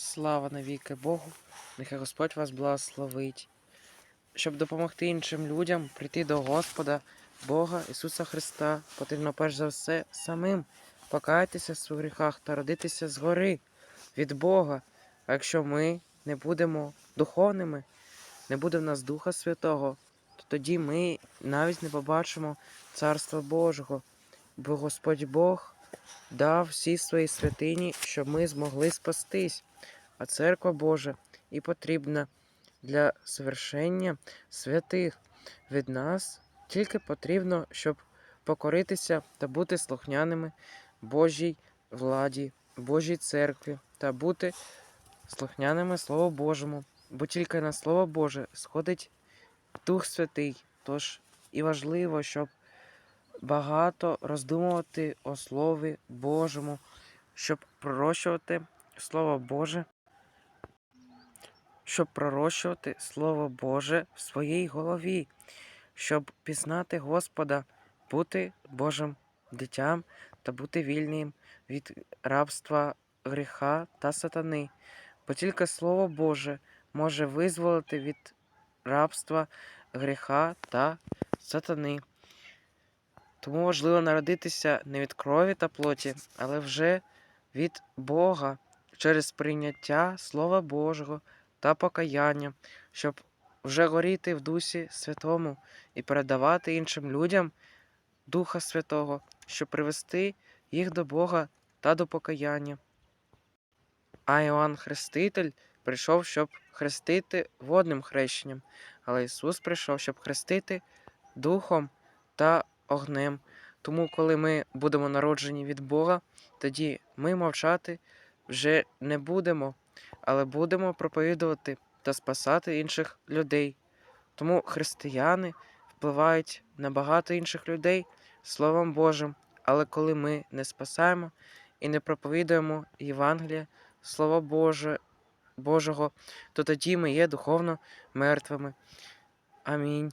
слава навіки Богу, нехай Господь вас благословить. Щоб допомогти іншим людям прийти до Господа, Бога Ісуса Христа, потрібно перш за все самим покаятися в своїх гріхах та родитися згори від Бога. А якщо ми не будемо духовними, не буде в нас Духа Святого, то тоді ми навіть не побачимо Царства Божого, бо Господь Бог дав всі свої святині, щоб ми змогли спастись. А церква Божа і потрібна для совершення святих. Від нас тільки потрібно, щоб покоритися та бути слухняними Божій владі, Божій церкві та бути слухняними Слову Божому, бо тільки на Слово Боже сходить Дух Святий. Тож і важливо, щоб багато роздумувати о Слові Божому, щоб пророщувати Слово Боже, щоб пророщувати Слово Боже в своїй голові, щоб пізнати Господа, бути Божим дитям та бути вільним від рабства гріха та сатани. Бо тільки Слово Боже може визволити від рабства гріха та сатани. Тому важливо народитися не від крові та плоті, але вже від Бога через прийняття Слова Божого та покаяння, щоб вже горіти в Дусі Святому і передавати іншим людям Духа Святого, щоб привести їх до Бога та до покаяння. А Іоанн Хреститель прийшов, щоб хрестити водним хрещенням, але Ісус прийшов, щоб хрестити Духом та огнем. Тому, коли ми будемо народжені від Бога, тоді ми мовчати вже не будемо, але будемо проповідувати та спасати інших людей. Тому християни впливають на багато інших людей Словом Божим. Але коли ми не спасаємо і не проповідуємо Євангелія, Слово Боже, Божого, то тоді ми є духовно мертвими. Амінь.